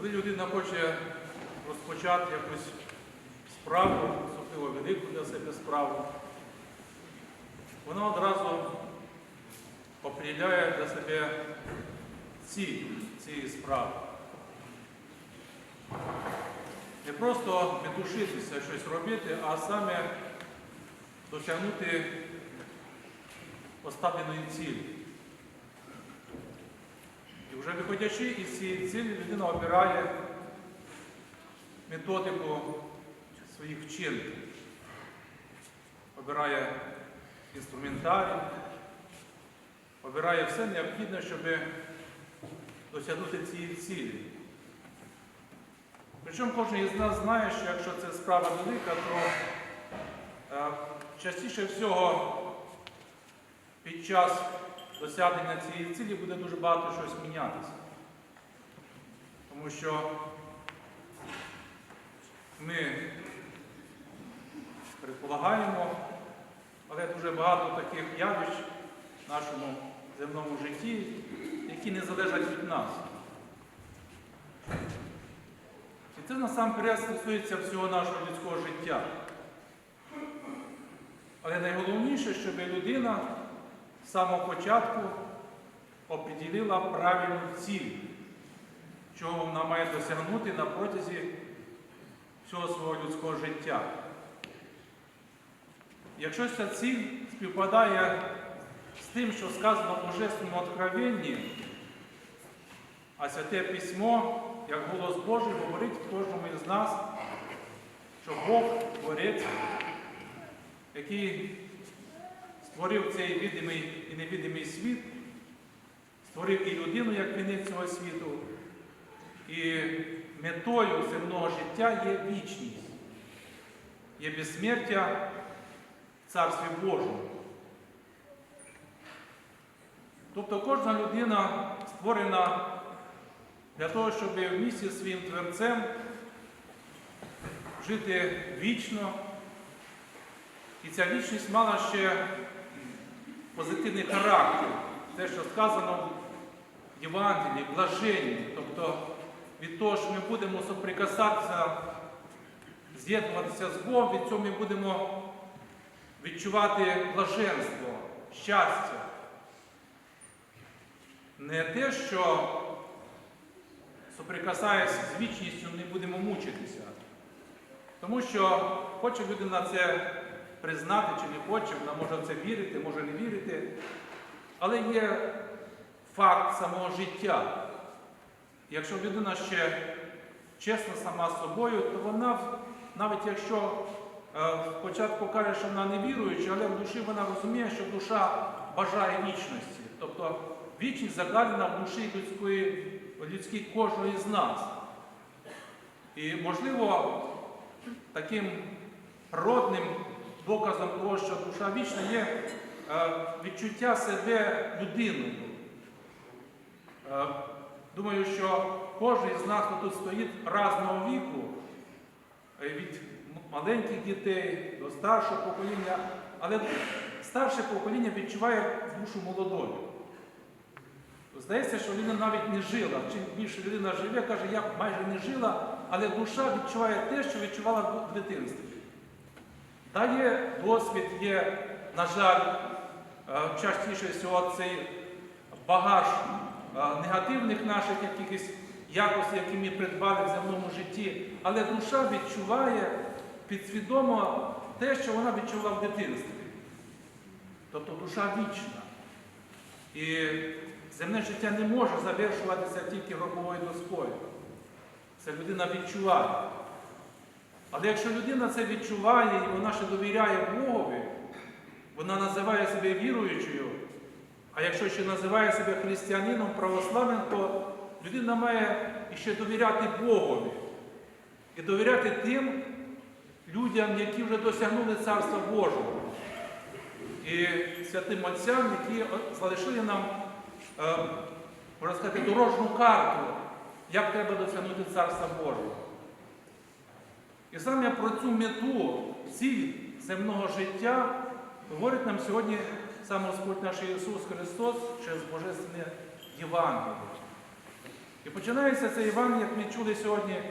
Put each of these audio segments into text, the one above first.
Коли людина хоче розпочати якусь справу, особливо велику для себе справу, вона одразу определяє для себе ціль цієї справи. Не просто метушитися, щось робити, а саме досягнути поставленої цілі. Вже виходячи із цієї цілі, людина обирає методику своїх вчинків, обирає інструментарій, обирає все необхідне, щоб досягнути цієї цілі. Причому кожен із нас знає, що якщо це справа велика, то е, частіше всього під час досягнення цієї цілі буде дуже багато щось мінятися. Тому що ми предполагаємо, але дуже багато таких явищ в нашому земному житті, які не залежать від нас. І це насамперед стосується всього нашого людського життя. Але найголовніше, щоб людина з самого початку оприділила правильну ціль, чого вона має досягнути на протязі всього свого людського життя. Якщо ця ціль співпадає з тим, що сказано в Божественному откровенні, а святе письмо, як голос Божий, говорить кожному із нас, що Бог творець, який створив цей видимий і невидимий світ, створив і людину як вінець цього світу, і метою земного життя є вічність, є безсмертя в Царстві Божому. Тобто кожна людина створена для того, щоб в місті своїм творцем жити вічно. І ця вічність мала ще позитивний характер. Те, що сказано в Євангелії, блаженні. Тобто від того, що ми будемо соприкасатися, з'єднуватися з Богом, від цього ми будемо відчувати блаженство, щастя. Не те, що соприкасаясь з вічністю, не будемо мучитися. Тому що хоче людина це признати чи не хоче, вона може в це вірити, може не вірити. Але є факт самого життя. Якщо людина ще чесна сама з собою, то вона, навіть якщо е, спочатку каже, що вона не віруюча, але в душі вона розуміє, що душа бажає вічності. Тобто вічність закладена в душі людської, людській кожної з нас. І, можливо, таким природним доказом того, що душа вічна, є е, відчуття себе людиною. Е, Думаю, що кожен з нас хто тут стоїть разного віку, е, від маленьких дітей до старшого покоління, але старше покоління відчуває душу молодою. Здається, що людина навіть не жила. Чим більше людина живе, каже, я майже не жила, але душа відчуває те, що відчувала в дитинстві. Та є досвід, є, на жаль, е, частіше всього цей багаж е, негативних наших якихось якостей, які ми придбали в земному житті, але душа відчуває підсвідомо те, що вона відчула в дитинстві. Тобто душа вічна. І земне життя не може завершуватися тільки гробовою доскою. Це людина відчуває. Але якщо людина це відчуває і вона ще довіряє Богові, вона називає себе віруючою, а якщо ще називає себе християнином, православним, то людина має ще довіряти Богові і довіряти тим людям, які вже досягнули Царства Божого. І святим Отцям, які залишили нам, е, можна сказати, дорожню карту, як треба досягнути Царства Божого. І саме про цю мету, ціль земного життя говорить нам сьогодні сам Господь наш Ісус Христос через Божественне Євангеліє. І починається це Іван, як ми чули сьогодні,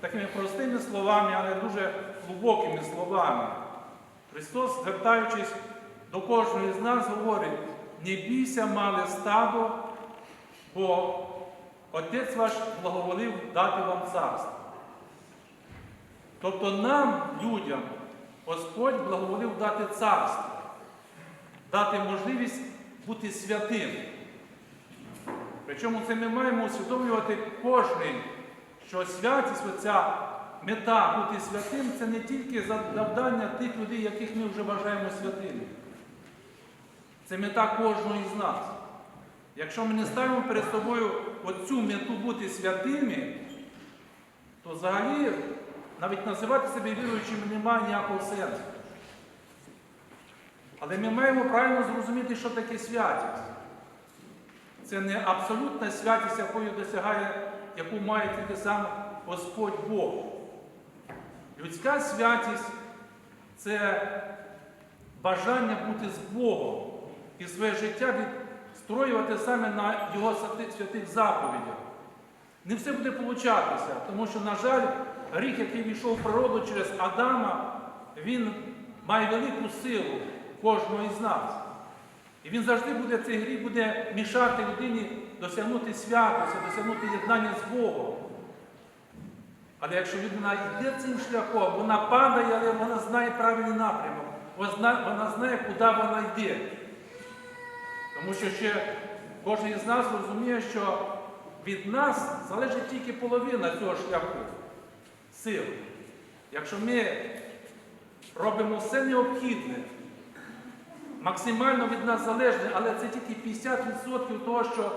такими простими словами, але дуже глибокими словами. Христос, звертаючись до кожного з нас, говорить: не бійся, мале стадо, бо Отець ваш благоволив дати вам царство. Тобто нам, людям, Господь благоволив дати царство, дати можливість бути святим. Причому це ми маємо усвідомлювати кожний, що святість, оця мета бути святим, це не тільки завдання тих людей, яких ми вже вважаємо святими. Це мета кожного із нас. Якщо ми не ставимо перед собою оцю мету бути святими, то взагалі навіть називати себе віруючими немає ніякого сенсу. Але ми маємо правильно зрозуміти, що таке святість. Це не абсолютна святість, якою досягає, яку має тільки сам Господь Бог. Людська святість це бажання бути з Богом і своє життя відстроювати саме на Його святих заповідях. Не все буде получатися, тому що, на жаль, гріх, який війшов в природу через Адама, він має велику силу кожного із нас. І він завжди буде, цей гріх буде мішати людині досягнути святості, досягнути єднання з Богом. Але якщо людина йде цим шляхом, вона падає, але вона знає правильний напрямок, вона знає, куди вона йде. Тому що ще кожен із нас розуміє, що від нас залежить тільки половина цього шляху сил. Якщо ми робимо все необхідне, максимально від нас залежне, але це тільки 50% того, що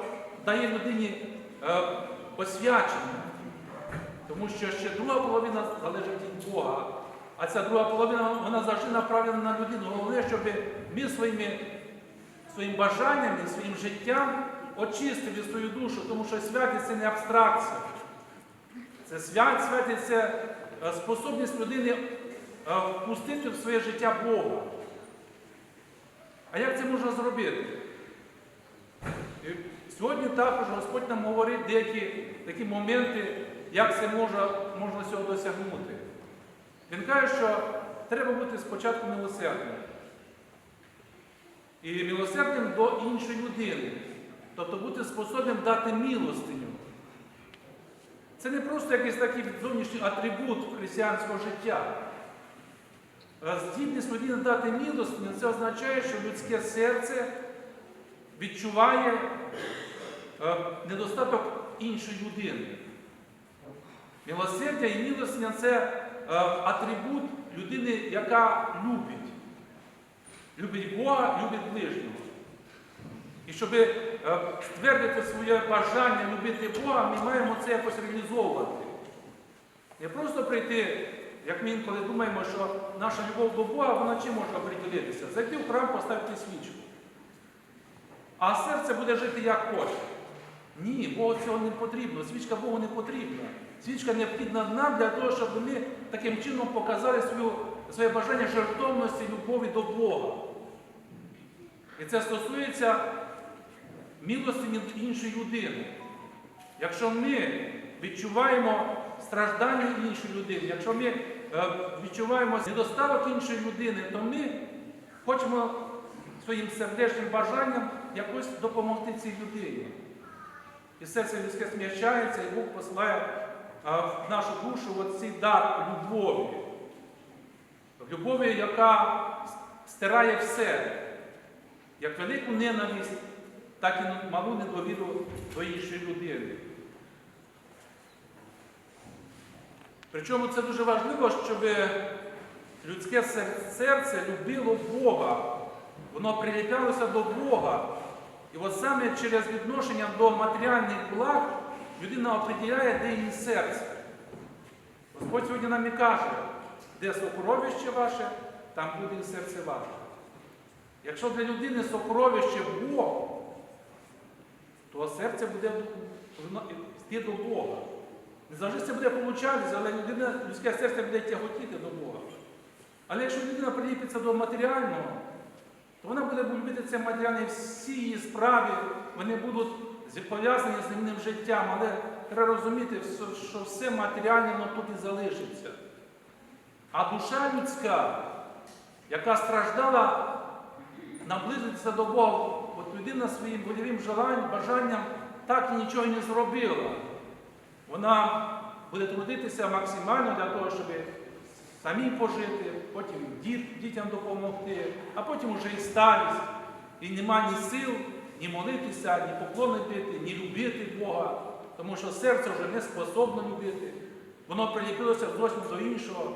дає людині е, освячення. Тому що ще друга половина залежить від Бога. А ця друга половина вона завжди направлена на людину. Головне, щоб ми своїми, своїм бажанням і своїм життям очистили свою душу, тому що святість це не абстракція. Свят, святість це е, способність людини е, впустити в своє життя Бога. А як це можна зробити? Сьогодні також Господь нам говорить деякі такі моменти, як це можна, можна цього досягнути. Він каже, що треба бути спочатку милосердним. І милосердним до іншої людини. Тобто бути способним дати милостиню. Це не просто якийсь такий зовнішній атрибут християнського життя. Здібність людини дати милостиню, це означає, що людське серце відчуває е, недостаток іншої людини. Милосердя і милостиня це е, атрибут людини, яка любить. Любить Бога, любить ближнього. І щоб е, ствердити своє бажання любити Бога, ми маємо це якось реалізовувати. Не просто прийти, як ми інколи думаємо, що наша любов до Бога, вона чим може оприділитися? Зайти в храм, поставити свічку. А серце буде жити як хоче. Ні, Богу цього не потрібно. Свічка Богу не потрібна. Свічка необхідна нам для того, щоб ми таким чином показали свою, своє бажання жертовності, любові до Бога. І це стосується милості іншої людини. Якщо ми відчуваємо страждання іншої людини, якщо ми е, відчуваємо недостаток іншої людини, то ми хочемо своїм сердечним бажанням якось допомогти цій людині. І серце людське сміщається, і Бог посилає е, в нашу душу оцей дар любові. Любові, яка стирає все, як велику ненависть, так і малу недовіру до іншої людини. Причому це дуже важливо, щоб людське серце любило Бога, воно приліплялося до Бога. І от саме через відношення до матеріальних благ людина определяє, де її серце. Господь сьогодні нам і каже, де сокровище ваше, там буде і серце ваше. Якщо для людини сокровище Бог, то серце буде йти до Бога. Не завжди це буде получатися, але людина, людське серце буде тяготіти до Бога. Але якщо людина приліпиться до матеріального, то вона буде любити це матеріальне всі її справи, вони будуть пов'язані з земним життям, але треба розуміти, що- все матеріальне воно тут і залишиться. А душа людська, яка страждала наблизитися до Бога, людина своїм вольовим бажанням так і нічого не зробила. Вона буде трудитися максимально для того, щоб самі пожити, потім діт- дітям допомогти, а потім вже і старість. І нема ні сил, ні молитися, ні поклони бити, ні любити Бога, тому що серце вже не способно любити. Воно приліпилося зовсім до іншого.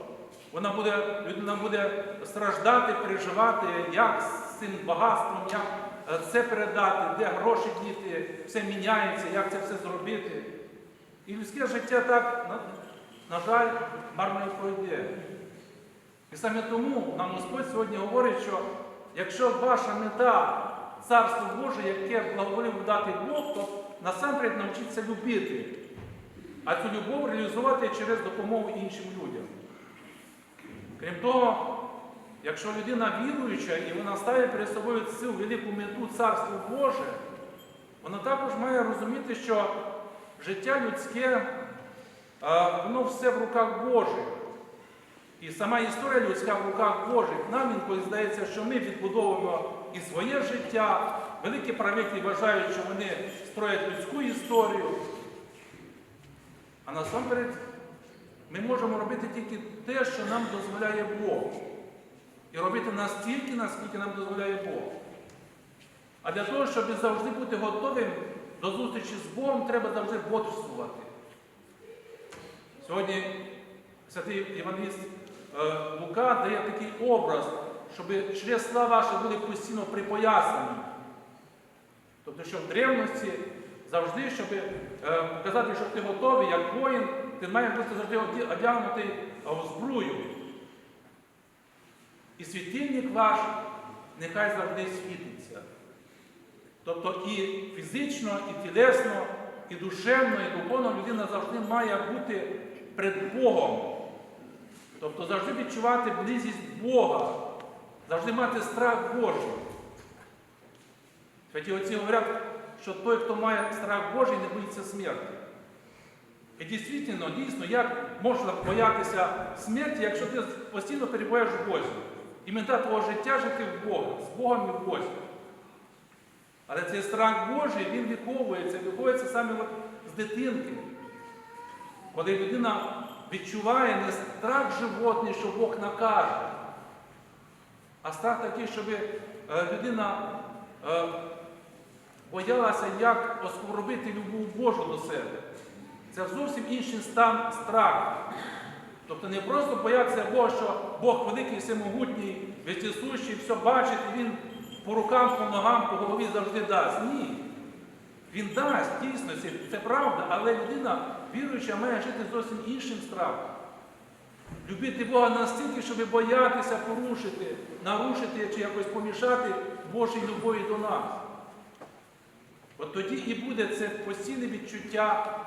Вона буде, людина буде страждати, переживати, як з цим багатством, як це передати, де гроші діти, все міняється, як це все зробити. І людське життя так, на, жаль, марно і пройде. І саме тому нам Господь сьогодні говорить, що якщо ваша мета Царство Боже, яке благоволів дати Бог, то насамперед навчіться любити, а цю любов реалізувати через допомогу іншим людям. Крім того, якщо людина віруюча і вона ставить перед собою цю велику мету Царство Боже, вона також має розуміти, що життя людське, воно все в руках Божих. І сама історія людська в руках Божих. Нам інколи здається, що ми відбудовуємо і своє життя. Великі правителі вважають, що вони строять людську історію. А насамперед ми можемо робити тільки те, що нам дозволяє Бог. І робити настільки, наскільки нам дозволяє Бог. А для того, щоб завжди бути готовим до зустрічі з Богом, треба завжди бодрствувати. Сьогодні святий Євангеліст е, Лука дає такий образ, щоб чресла ваші були постійно припоясані. Тобто, що в древності завжди, щоб е, показати, що ти готовий, як воїн, ти маєш бути завжди оді- одягнутий в зброю. І світильник ваш нехай завжди світиться. Тобто і фізично, і тілесно, і душевно, і духовно людина завжди має бути перед Богом. Тобто завжди відчувати близість Бога, завжди мати страх Божий. Святі отці говорять, що той, хто має страх Божий, не боїться смерті. І дійсно, дійсно, як можна боятися смерті, якщо ти постійно перебуваєш в Бозі. І мета твого життя жити в Бога, з Богом і в Бозі. Але цей страх Божий, він виховується, виховується саме от з дитинки. Коли людина відчуває не страх животний, що Бог накаже, а страх такий, щоб е, людина е, боялася, як оскоробити любов Божу до себе. Це зовсім інший стан страху. Тобто не просто боятися Бога, що Бог великий, всемогутній, вездесущий, все бачить, і Він по рукам, по ногам, по голові завжди дасть. Ні. Він дасть, дійсно, це, правда, але людина віруюча має жити зовсім іншим страхом. Любити Бога настільки, щоб боятися порушити, нарушити чи якось помішати Божій любові до нас. От тоді і буде це постійне відчуття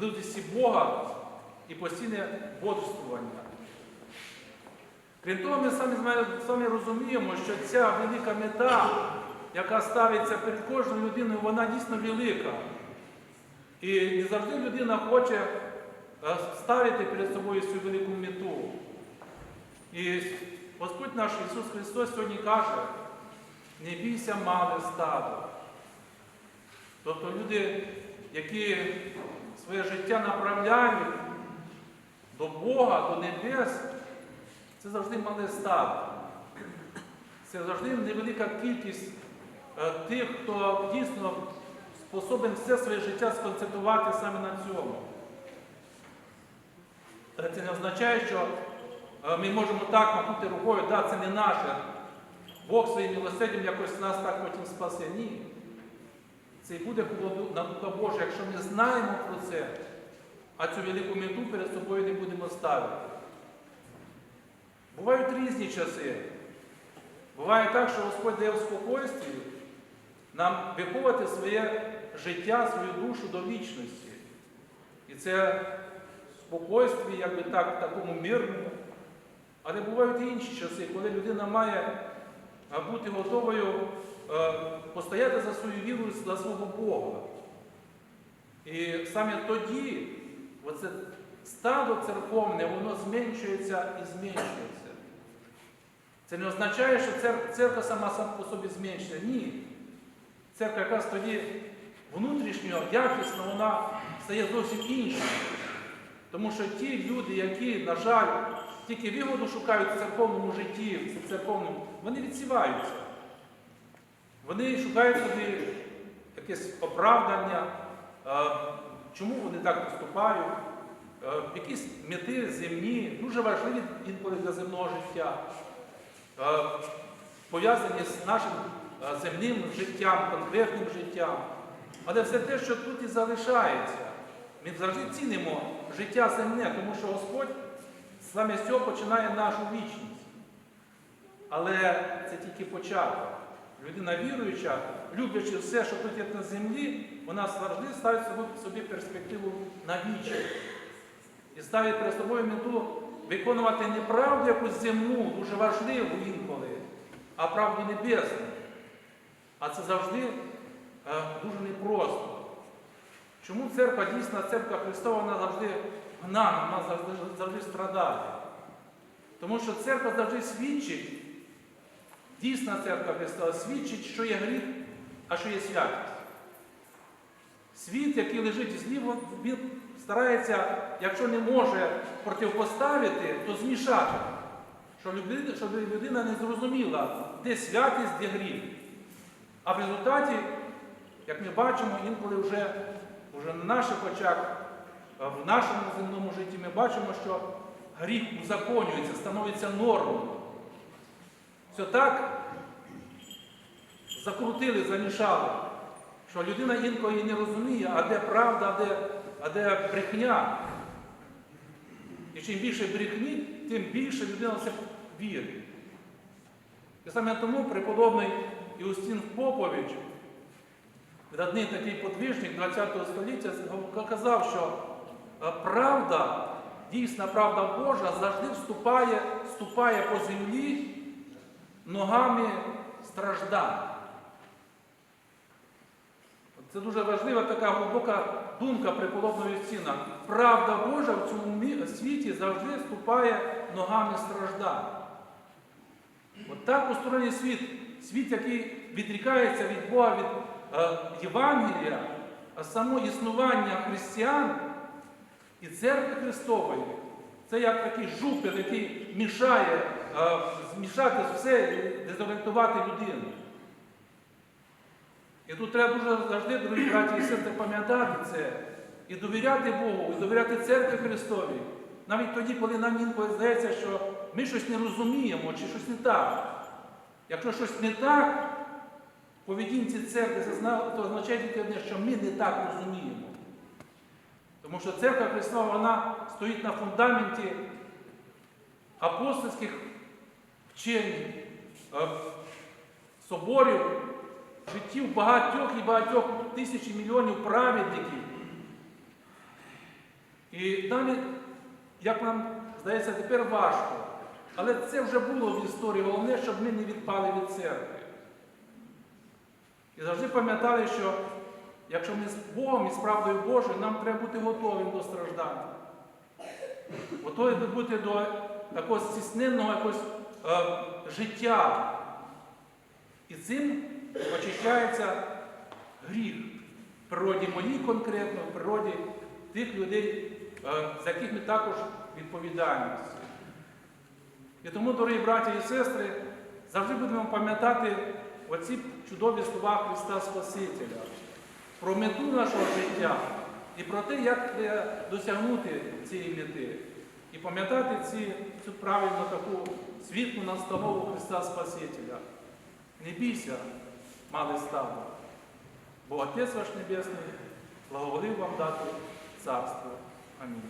близості Бога і постійне бодрствування. Крім того, ми самі, самі розуміємо, що ця велика мета, яка ставиться перед кожною людиною, вона дійсно велика. І не завжди людина хоче е, ставити перед собою цю велику мету. І Господь наш Ісус Христос сьогодні каже, не бійся мале стадо. Тобто люди, які своє життя направляють до Бога, до небес, це завжди мале стадо. Це завжди невелика кількість е, тих, хто дійсно способен все своє життя сконцентрувати саме на цьому. Але це не означає, що е, ми можемо так махнути рукою, да, це не наше. Бог своїм милосердям якось нас так потім спасе. Ні. Це і буде наука Божа, якщо ми знаємо про це, а цю велику мету перед собою не будемо ставити. Бувають різні часи. Буває так, що Господь дає в спокойстві нам виховувати своє життя, свою душу до вічності. І це спокойстві, якби так, такому мирному. Але бувають і інші часи, коли людина має бути готовою постояти за свою віру, за свого Бога. І саме тоді оце стадо церковне, воно зменшується і зменшується. Це не означає, що цер- церква сама сам по собі зменшується. Ні. Церква якраз тоді внутрішньо, якісно, вона стає зовсім іншою. Тому що ті люди, які, на жаль, тільки вигоду шукають в церковному житті, в церковному, вони відсіваються. Вони шукають собі якесь оправдання, чому вони так поступають, е, якісь мети земні, дуже важливі інколи для земного життя, е, пов'язані з нашим е, земним життям, конкретним життям. Але все те, що тут і залишається, ми завжди цінимо життя земне, тому що Господь саме з цього починає нашу вічність. Але це тільки початок. Людина віруюча, люблячи все, що тут є на землі, вона завжди ставить собі- перспективу на вічність. І ставить перед собою мету виконувати не правду якусь земну, дуже важливу інколи, а правду небесну. А це завжди е, дуже непросто. Чому церква дійсна церква Христова, вона завжди гнана, вона завжди, завжди страдає? Тому що церква завжди свідчить, дійсна церква Христова свідчить, що є гріх, а що є святість. Світ, який лежить зліво, він старається, якщо не може противопоставити, то змішати, щоб людина, щоб людина не зрозуміла, де святість, де гріх. А в результаті, як ми бачимо, інколи вже, вже на наших очах, в нашому земному житті ми бачимо, що гріх узаконюється, становиться нормою. Все так закрутили, замішали, що людина інколи не розуміє, а де правда, а де, а де брехня. І чим більше брехні, тим більше людина в це вірить. І саме тому преподобний Іустін Попович, видатний такий подвижник ХХ століття, казав, що е, правда, дійсна правда Божа завжди вступає, вступає по землі ногами страждань. Це дуже важлива така глибока думка преподобного Юстина. Правда Божа в цьому світі завжди вступає ногами страждань. От так устроєний світ, світ, який відрікається від Бога, від е, Євангелія, а само існування християн і церкви Христової. Це як такий жупер, який мішає змішати все і дезорієнтувати людину. І тут треба дуже завжди, дорогі браті і сестри, пам'ятати це і довіряти Богу, і довіряти церкві Христовій. Навіть тоді, коли нам інколи здається, що ми щось не розуміємо чи щось не так. Якщо щось не так, поведінці церкви, це то означає тільки одне, що ми не так розуміємо. Тому що церква Христова вона стоїть на фундаменті апостольських вчень, е, соборів, життів багатьох і багатьох тисяч і мільйонів праведників. І далі, як нам здається, тепер важко. Але це вже було в історії. Головне, щоб ми не відпали від церкви. І завжди пам'ятали, що якщо ми з Богом і з правдою Божою, нам треба бути готовим до страждань. Готові бути до якогось стісненного якогось, е, життя. І цим очищається гріх в природі моїй конкретно, в природі тих людей, е, за яких ми також відповідаємо. І тому, дорогі браті і сестри, завжди будемо пам'ятати оці чудові слова Христа Спасителя, про мету нашого життя і про те, як досягнути цієї мети. І пам'ятати ці, цю правильну таку світлу настанову Христа Спасителя. Не бійся, мали ставу, бо Отець ваш Небесний благоволив вам дати царство. Амінь.